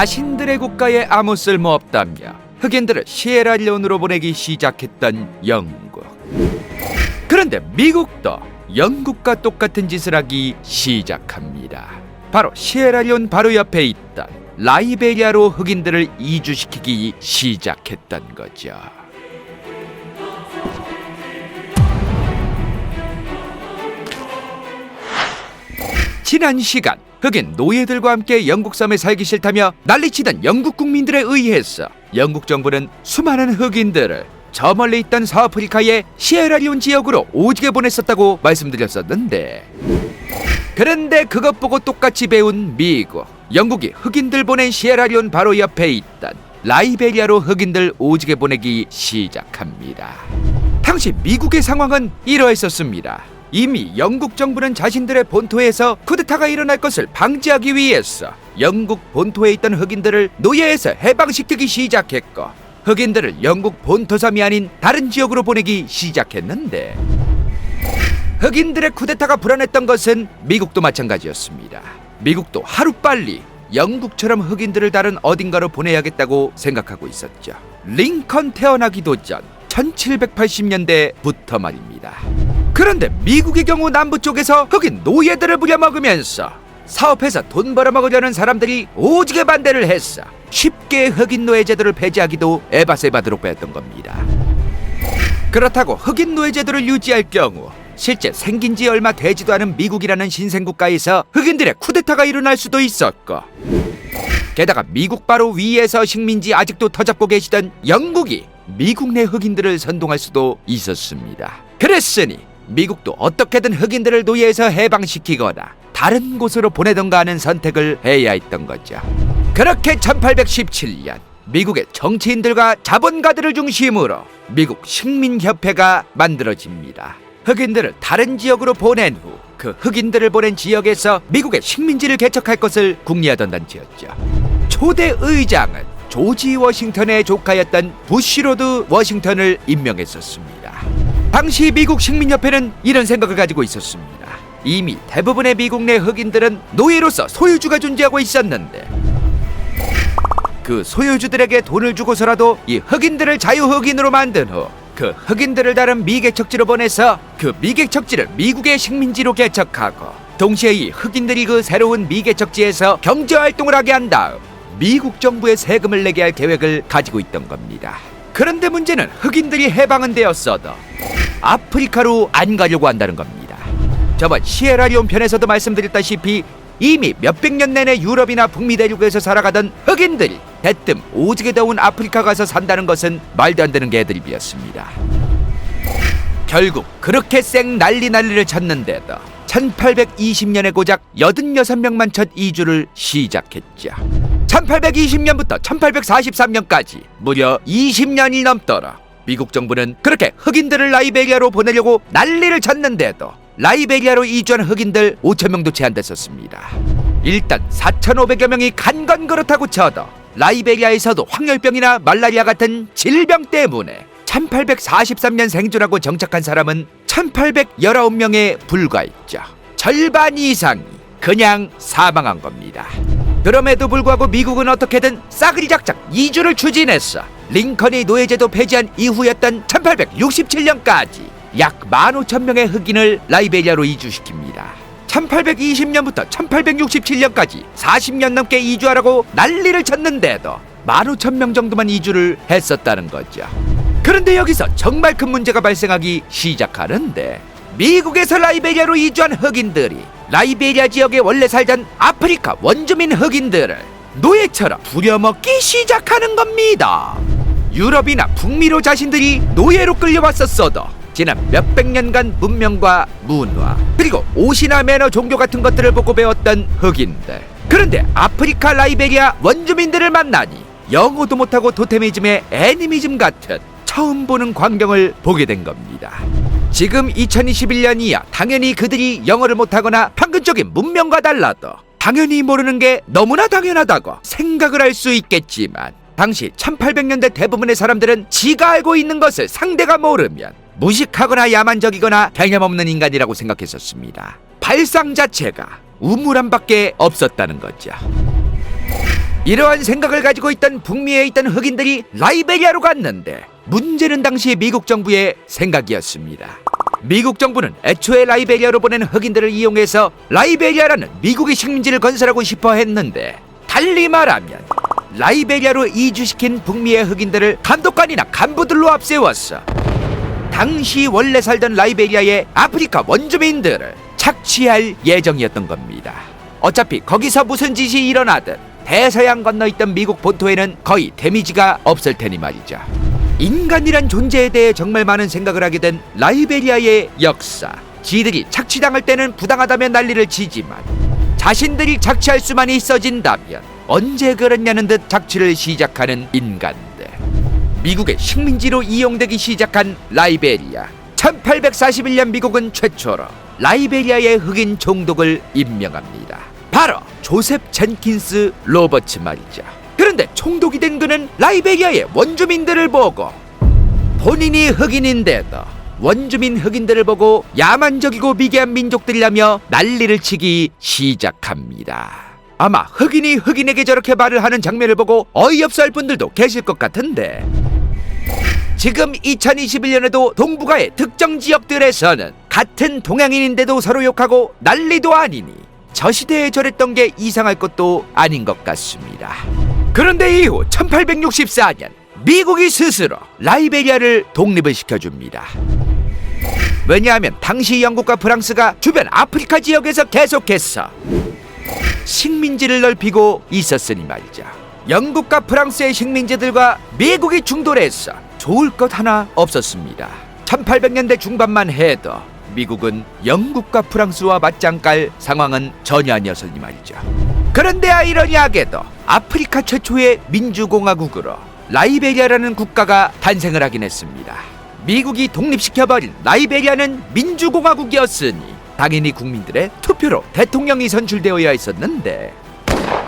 자신들의 국가에 아무 쓸모 없다며 흑인들을 시에라리온으로 보내기 시작했던 영국. 그런데 미국도 영국과 똑같은 짓을 하기 시작합니다. 바로 시에라리온 바로 옆에 있던 라이베리아로 흑인들을 이주시키기 시작했던 거죠. 지난 시간 흑인 노예들과 함께 영국 섬에 살기 싫다며 난리치던 영국 국민들에 의해서 영국 정부는 수많은 흑인들을 저 멀리 있던 서아프리카의 시에라리온 지역으로 오지게 보냈었다고 말씀드렸었는데 그런데 그것 보고 똑같이 배운 미국 영국이 흑인들 보낸 시에라리온 바로 옆에 있던 라이베리아로 흑인들 오지게 보내기 시작합니다. 당시 미국의 상황은 이러했었습니다. 이미 영국 정부는 자신들의 본토에서 쿠데타가 일어날 것을 방지하기 위해서 영국 본토에 있던 흑인들을 노예에서 해방시키기 시작했고 흑인들을 영국 본토섬이 아닌 다른 지역으로 보내기 시작했는데 흑인들의 쿠데타가 불안했던 것은 미국도 마찬가지였습니다. 미국도 하루빨리 영국처럼 흑인들을 다른 어딘가로 보내야겠다고 생각하고 있었죠. 링컨 태어나기도 전 1780년대부터 말입니다. 그런데 미국의 경우 남부 쪽에서 흑인 노예들을 부려먹으면서 사업해서 돈 벌어먹으려는 사람들이 오지게 반대를 했어. 쉽게 흑인 노예 제도를 폐지하기도 에바세바드록 배웠던 겁니다. 그렇다고 흑인 노예 제도를 유지할 경우 실제 생긴 지 얼마 되지도 않은 미국이라는 신생국가에서 흑인들의 쿠데타가 일어날 수도 있었고 게다가 미국 바로 위에서 식민지 아직도 터잡고 계시던 영국이 미국 내 흑인들을 선동할 수도 있었습니다. 그랬으니 미국도 어떻게든 흑인들을 노예에서 해방시키거나 다른 곳으로 보내던가 하는 선택을 해야 했던 거죠. 그렇게 1817년 미국의 정치인들과 자본가들을 중심으로 미국 식민협회가 만들어집니다. 흑인들을 다른 지역으로 보낸 후 그 흑인들을 보낸 지역에서 미국의 식민지를 개척할 것을 궁리하던 단체였죠. 초대 의장은 조지 워싱턴의 조카였던 부시로드 워싱턴을 임명했었습니다. 당시 미국 식민협회는 이런 생각을 가지고 있었습니다. 이미 대부분의 미국 내 흑인들은 노예로서 소유주가 존재하고 있었는데 그 소유주들에게 돈을 주고서라도 이 흑인들을 자유흑인으로 만든 후 그 흑인들을 다른 미개척지로 보내서 그 미개척지를 미국의 식민지로 개척하고 동시에 이 흑인들이 그 새로운 미개척지에서 경제활동을 하게 한 다음 미국 정부에 세금을 내게 할 계획을 가지고 있던 겁니다. 그런데 문제는 흑인들이 해방은 되었어도 아프리카로 안 가려고 한다는 겁니다. 저번 시에라리온 편에서도 말씀드렸다시피 이미 몇백 년 내내 유럽이나 북미 대륙에서 살아가던 흑인들이 대뜸 오지게 더운 아프리카 가서 산다는 것은 말도 안 되는 개드립이었습니다. 결국 그렇게 쌩 난리 난리를 쳤는데도 1820년에 고작 86명만 첫 이주를 시작했죠. 1820년부터 1843년까지 무려 20년이 넘도록 미국 정부는 그렇게 흑인들을 라이베리아로 보내려고 난리를 쳤는데도 라이베리아로 이주한 흑인들 5천 명도 채 안 됐었습니다. 일단 4,500여 명이 간 건 그렇다고 쳐도 라이베리아에서도 황열병이나 말라리아 같은 질병 때문에 1843년 생존하고 정착한 사람은 1819명에 불과했죠. 절반 이상이 그냥 사망한 겁니다. 그럼에도 불구하고 미국은 어떻게든 싸그리 작작 이주를 추진했어. 링컨이 노예제도 폐지한 이후였던 1867년까지 약 15,000명의 흑인을 라이베리아로 이주시킵니다. 1820년부터 1867년까지 40년 넘게 이주하라고 난리를 쳤는데도 15,000명 정도만 이주를 했었다는 거죠. 그런데 여기서 정말 큰 문제가 발생하기 시작하는데 미국에서 라이베리아로 이주한 흑인들이 라이베리아 지역에 원래 살던 아프리카 원주민 흑인들을 노예처럼 부려먹기 시작하는 겁니다. 유럽이나 북미로 자신들이 노예로 끌려왔었어도 지난 몇백 년간 문명과 문화 그리고 옷이나 매너 종교 같은 것들을 보고 배웠던 흑인들 그런데 아프리카 라이베리아 원주민들을 만나니 영어도 못하고 토테미즘의 애니미즘 같은 처음 보는 광경을 보게 된 겁니다. 지금 2021년이야 당연히 그들이 영어를 못하거나 평균적인 문명과 달라도 당연히 모르는 게 너무나 당연하다고 생각을 할 수 있겠지만 당시 1800년대 대부분의 사람들은 지가 알고 있는 것을 상대가 모르면 무식하거나 야만적이거나 개념 없는 인간이라고 생각했었습니다. 발상 자체가 우물함밖에 없었다는 거죠. 이러한 생각을 가지고 있던 북미에 있던 흑인들이 라이베리아로 갔는데 문제는 당시 미국 정부의 생각이었습니다. 미국 정부는 애초에 라이베리아로 보낸 흑인들을 이용해서 라이베리아라는 미국의 식민지를 건설하고 싶어 했는데 달리 말하면 라이베리아로 이주시킨 북미의 흑인들을 감독관이나 간부들로 앞세웠어 당시 원래 살던 라이베리아의 아프리카 원주민들을 착취할 예정이었던 겁니다. 어차피 거기서 무슨 짓이 일어나든 대서양 건너 있던 미국 본토에는 거의 데미지가 없을 테니 말이죠. 인간이란 존재에 대해 정말 많은 생각을 하게 된 라이베리아의 역사. 지들이 착취당할 때는 부당하다면 난리를 치지만 자신들이 착취할 수만 있어진다면 언제 그랬냐는 듯 착취를 시작하는 인간들. 미국의 식민지로 이용되기 시작한 라이베리아. 1841년 미국은 최초로 라이베리아의 흑인 총독을 임명합니다. 바로 조셉 젠킨스 로버츠 말이죠. 그런데 총독이 된 그는 라이베리아의 원주민들을 보고 본인이 흑인인데도 원주민 흑인들을 보고 야만적이고 미개한 민족들이라며 난리를 치기 시작합니다. 아마 흑인이 흑인에게 저렇게 말을 하는 장면을 보고 어이없어 할 분들도 계실 것 같은데 지금 2021년에도 동북아의 특정 지역들에서는 같은 동양인인데도 서로 욕하고 난리도 아니니 저 시대에 저랬던 게 이상할 것도 아닌 것 같습니다. 그런데 이후 1864년 미국이 스스로 라이베리아를 독립을 시켜줍니다. 왜냐하면 당시 영국과 프랑스가 주변 아프리카 지역에서 계속해서 식민지를 넓히고 있었으니 말이죠. 영국과 프랑스의 식민지들과 미국이 충돌해서 좋을 것 하나 없었습니다. 1800년대 중반만 해도 미국은 영국과 프랑스와 맞짱 깔 상황은 전혀 아니었으니 말이죠. 그런데 아이러니하게도 아프리카 최초의 민주공화국으로 라이베리아라는 국가가 탄생을 하긴 했습니다. 미국이 독립시켜버린 라이베리아는 민주공화국이었으니 당연히 국민들의 투표로 대통령이 선출되어야 했었는데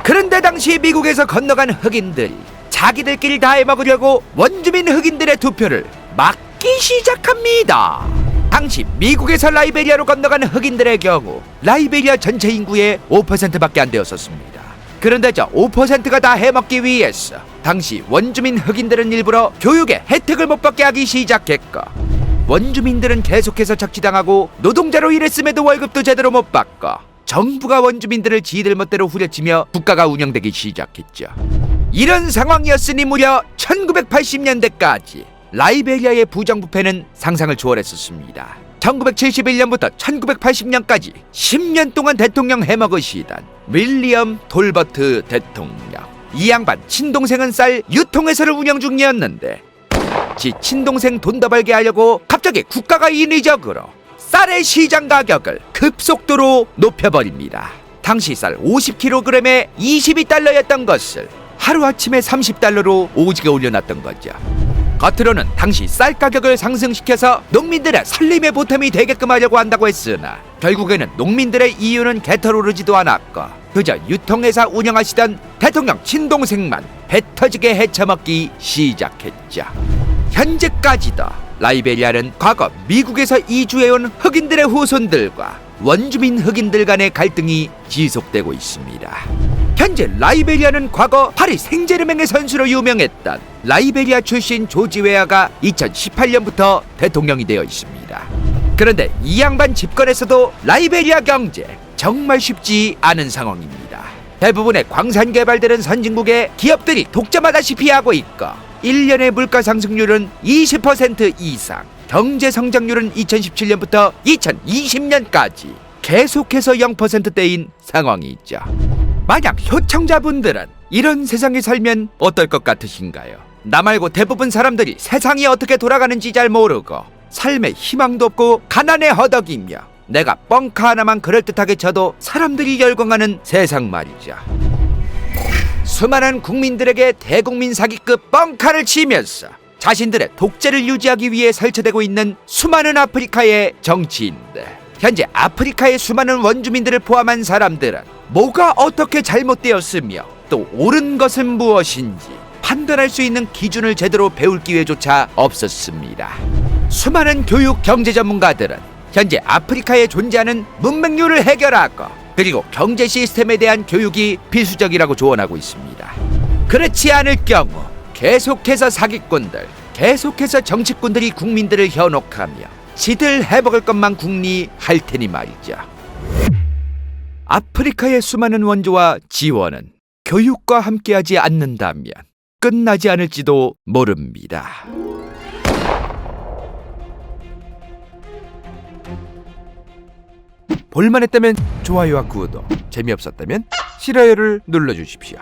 그런데 당시 미국에서 건너간 흑인들이 자기들끼리 다 해먹으려고 원주민 흑인들의 투표를 막기 시작합니다. 당시 미국에서 라이베리아로 건너간 흑인들의 경우 라이베리아 전체 인구의 5%밖에 안 되었었습니다. 그런데 저 5%가 다 해먹기 위해서 당시 원주민 흑인들은 일부러 교육의 혜택을 못 받게 하기 시작했고 원주민들은 계속해서 착취당하고 노동자로 일했음에도 월급도 제대로 못 받고 정부가 원주민들을 지들 멋대로 후려치며 국가가 운영되기 시작했죠. 이런 상황이었으니 무려 1980년대까지 라이베리아의 부정부패는 상상을 초월했었습니다. 1971년부터 1980년까지 10년 동안 대통령 해먹으시던 윌리엄 돌버트 대통령. 이 양반 친동생은 쌀 유통회사를 운영 중이었는데 지 친동생 돈 더 벌게 하려고 갑자기 국가가 인위적으로 쌀의 시장 가격을 급속도로 높여버립니다. 당시 쌀 50kg에 22달러였던 것을 하루아침에 30달러로 오지게 올려놨던 거죠. 겉으로는 당시 쌀 가격을 상승시켜서 농민들의 살림의 보탬이 되게끔 하려고 한다고 했으나 결국에는 농민들의 이유는 개털 오르지도 않았고 그저 유통회사 운영하시던 대통령 친동생만 배 터지게 헤쳐먹기 시작했죠. 현재까지도 라이베리아는 과거 미국에서 이주해온 흑인들의 후손들과 원주민 흑인들 간의 갈등이 지속되고 있습니다. 현재 라이베리아는 과거 파리 생제르맹의 선수로 유명했던 라이베리아 출신 조지 웨아가 2018년부터 대통령이 되어 있습니다. 그런데 이 양반 집권에서도 라이베리아 경제 정말 쉽지 않은 상황입니다. 대부분의 광산 개발들은 선진국의 기업들이 독점하다시피 하고 있고 1년의 물가 상승률은 20% 이상, 경제 성장률은 2017년부터 2020년까지 계속해서 0%대인 상황이 있죠. 만약 효청자분들은 이런 세상에 살면 어떨 것 같으신가요? 나 말고 대부분 사람들이 세상이 어떻게 돌아가는지 잘 모르고 삶에 희망도 없고 가난에 허덕이며 내가 뻥카 하나만 그럴듯하게 쳐도 사람들이 열광하는 세상 말이죠. 수많은 국민들에게 대국민 사기급 뻥카를 치면서 자신들의 독재를 유지하기 위해 설치되고 있는 수많은 아프리카의 정치인들. 현재 아프리카의 수많은 원주민들을 포함한 사람들은 뭐가 어떻게 잘못되었으며 또 옳은 것은 무엇인지 판단할 수 있는 기준을 제대로 배울 기회조차 없었습니다. 수많은 교육 경제 전문가들은 현재 아프리카에 존재하는 문맹률을 해결하고 그리고 경제 시스템에 대한 교육이 필수적이라고 조언하고 있습니다. 그렇지 않을 경우 계속해서 사기꾼들, 계속해서 정치꾼들이 국민들을 현혹하며 지들 해먹을 것만 궁리할 테니 말이죠. 아프리카의 수많은 원조와 지원은 교육과 함께하지 않는다면 끝나지 않을지도 모릅니다. 볼만했다면 좋아요와 구독, 재미없었다면 싫어요를 눌러주십시오.